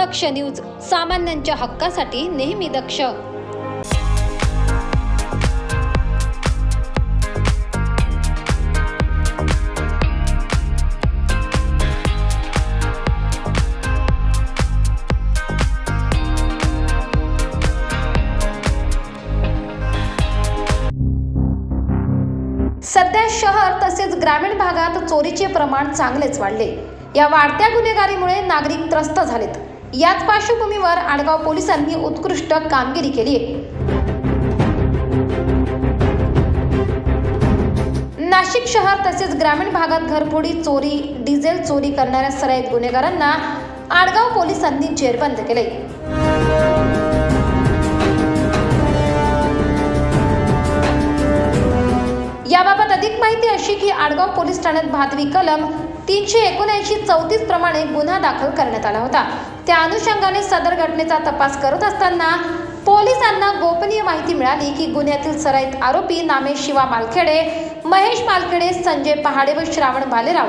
दक्ष news सामान्यांच्या हक्कासाठी नेहमी दक्ष. सध्या शहर तसेच ग्रामीण भागात चोरीचे प्रमाण चांगलेच वाढले. या वाढत्या गुन्हेगारीमुळे नागरिक त्रस्त झालेत. याच पार्श्वभूमीवर आडगाव पोलिसांनी उत्कृष्ट कामगिरी केली आहे. नाशिक शहर तसेच ग्रामीण भागात घरफोडी चोरी डिझेल चोरी करणाऱ्या सराईत गुन्हेगारांना आडगाव पोलिसांनी जेरबंद केले. याबाबत अधिक माहिती अशी की आडगाव पोलीस ठाण्यात भादवी कलम तीनशे एकोणऐंशी चौतीस प्रमाणे गुन्हा दाखल करण्यात आला होता. त्या अनुषंगाने सदर घटनेचा तपास करत असताना पोलिसांना गोपनीय माहिती मिळाली की गुन्ह्यातील सराईत आरोपी नामे शिवा मालखेडे महेश मालखेडे संजय पहाडे व श्रावण भालेराव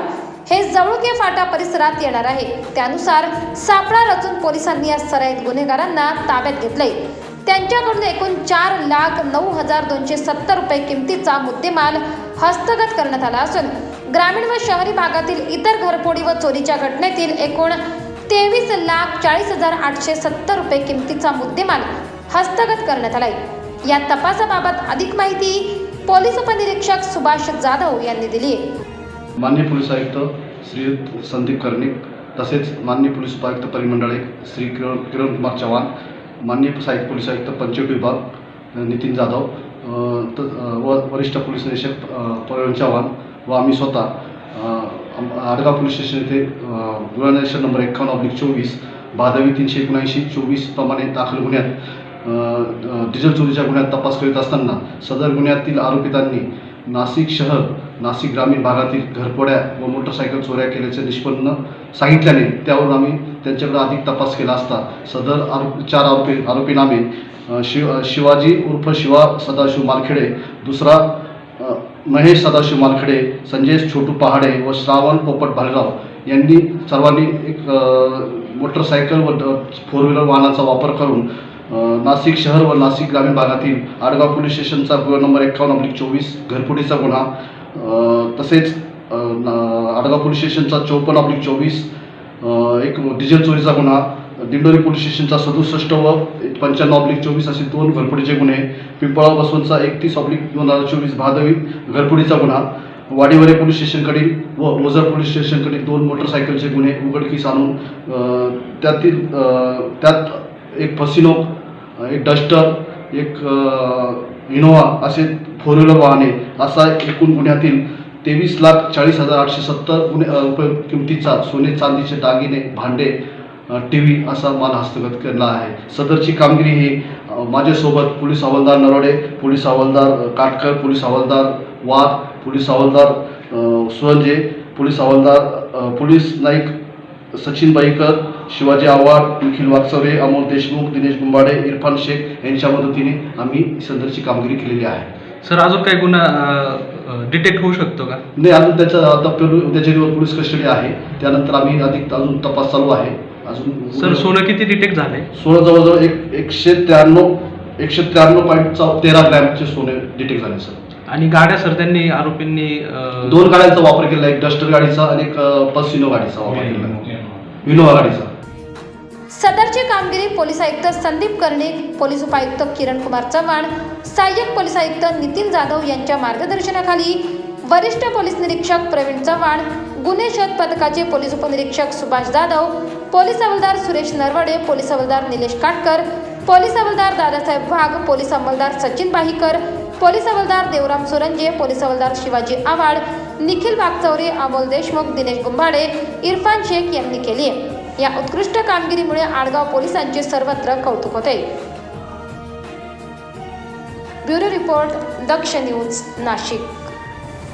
हे जवळके फाटा परिसरात येणार आहे. त्यानुसार सापळा रचून पोलिसांनी या सराईत गुन्हेगारांना ताब्यात घेतले त्यांच्याकडून एकूण चार लाख नऊ हजार दोनशे सत्तर रुपये किमतीचा मुद्देमाल हस्तगत करण्यात आला असून ग्रामीण व शहरी भागातील इतर घरफोडी व चोरीच्या घटनेतील एकूण तेवीस लाख चाळीस हजार आठशे सत्तर रुपये किमतीचा मुद्देमाल हस्तगत करण्यात आलाय. या तपासाबाबत अधिक माहिती पोलीस उपनिरीक्षक सुभाष जाधव यांनी दिली आहे. मान्य पोलीस आयुक्त श्री संदीप कर्णिक तसेच माननीय पोलीस उपायुक्त परिमंडळे श्री किरण किरण कुमार चव्हाण माननीय सहाय्यक पोलीस आयुक्त पंचवटी विभाग नितीन जाधव व वरिष्ठ पोलीस निरीक्षक अ, चव्हाण व आम्ही स्वतः आडगाव पोलीस स्टेशन येथे गुन्हा नंबर एकावन्न ऑब्लिक चोवीस भादवी तीनशे एकोणऐंशी चोवीस प्रमाणे दाखल गुन्ह्यात डिझेल चोरीच्या गुन्ह्यात तपास करीत असताना सदर गुन्ह्यातील आरोपितांनी नाशिक शहर नाशिक ग्रामीण भागातील घरपोड्या व मोटरसायकल चोऱ्या केल्याचे निष्पन्न सांगितल्याने त्यावरून आम्ही त्यांच्याकडे अधिक तपास केला असता सदर आरोपी चार आरोपी आरोपी नामे शिव शिवाजी उर्फ शिवा सदाशिव मालखेडे दुसरा महेश सदाशिव मालखडे संजय छोटू पहाडे व श्रावण पोपट भालगाव यांनी सर्वांनी एक मोटरसायकल व फोर व्हीलर वाहनाचा वापर करून नाशिक शहर व नाशिक ग्रामीण भागातील आडगाव पोलीस स्टेशनचा गुन्हा नंबर एकावन्न अब्लिक चोवीस घरफुटीचा गुन्हा तसेच आडगाव पोलीस स्टेशनचा चौपन्न अब्लिक चोवीस एक डिझेल चोरीचा गुन्हा दिंडोरी पोलीस स्टेशनचा सदुसष्ट व पंच्याण्णव ऑब्लिक चोवीस असे दोन घरफोडीचे गुन्हे पिंपळा बसवनचा एकतीस ऑब्लिक दोन हजार चोवीस भादवी घरफोडीचा गुन्हा वाडीवरे पोलीस स्टेशनकडील व ओझर पोलीस स्टेशनकडील दोन मोटरसायकलचे गुन्हे उघडकीस आणून त्यातील त्यात एक फसिनो एक डस्टर एक इनोवा असे फोर व्हीलर वाहने असा एकूण गुन्ह्यातील तेवीस लाख चाळीस हजार आठशे सत्तर गुन्हे रुपये किमतीचा सोने चांदीचे दागिने भांडे टी व्ही असा माल हस्तगत केला आहे. सदरची कामगिरी ही माझ्यासोबत पोलीस हवालदार नरोडे पोलीस हवालदार काटकर पोलीस हवालदार वाघ पोलीस हवालदार सुरंजे पोलीस हवालदार पोलीस नाईक सचिन बाईकर शिवाजी आव्हाड निखिल वागचौरे अमोल देशमुख दिनेश गुंबाडे इरफान शेख यांच्या मदतीने आम्ही सदरची कामगिरी केलेली आहे. सर अजून काही गुन्हा डिटेक्ट होऊ शकतो का? नाही अजून त्याचा आता दिवस पोलीस कस्टडी आहे. त्यानंतर आम्ही अधिक अजून तपास चालू आहे. अजून सर सोनं किती डिटेक्ट झालंय? सोनं जवळजवळ एक एकशे त्र्याण्णव एकशे त्र्याण्णव पॉईंट तेरा ग्रॅमचे सोने डिटेक्ट झाले सर. आणि गाड्या सर त्यांनी आरोपींनी अं, दोन गाड्यांचा वापर केला एक डस्टर गाडीचा आणि एक अ, पल्सिनो गाडीचा वापर केला इनोवा गाडीचा. सदरची कामगिरी पोलीस आयुक्त संदीप कर्णिक पोलीस उपायुक्त किरण कुमार चव्हाण सहाय्यक पोलीस आयुक्त नितीन जाधव यांच्या मार्गदर्शनाखाली वरिष्ठ पोलीस निरीक्षक प्रवीण चव्हाण गुन्हे शोध पथकाचे पोलीस उपनिरीक्षक सुभाष जाधव पोलीस हवालदार सुरेश नरवडे पोलीस हवालदार निलेश काटकर पोलीस हवालदार दादासाहेब वाघ पोलीस अंमलदार सचिन बाहीकर पोलीस हवालदार देवराम सुरंजे पोलीस हवालदार शिवाजी आव्हाड निखिल वागचौरे अमोल देशमुख दिनेश गुंभाडे इरफान शेख यांनी केली आहे. या उत्कृष्ट कामगिरीमुळे आडगाव पोलिसांचे सर्वत्र कौतुक होते. Bureau report Daksh news Nashik.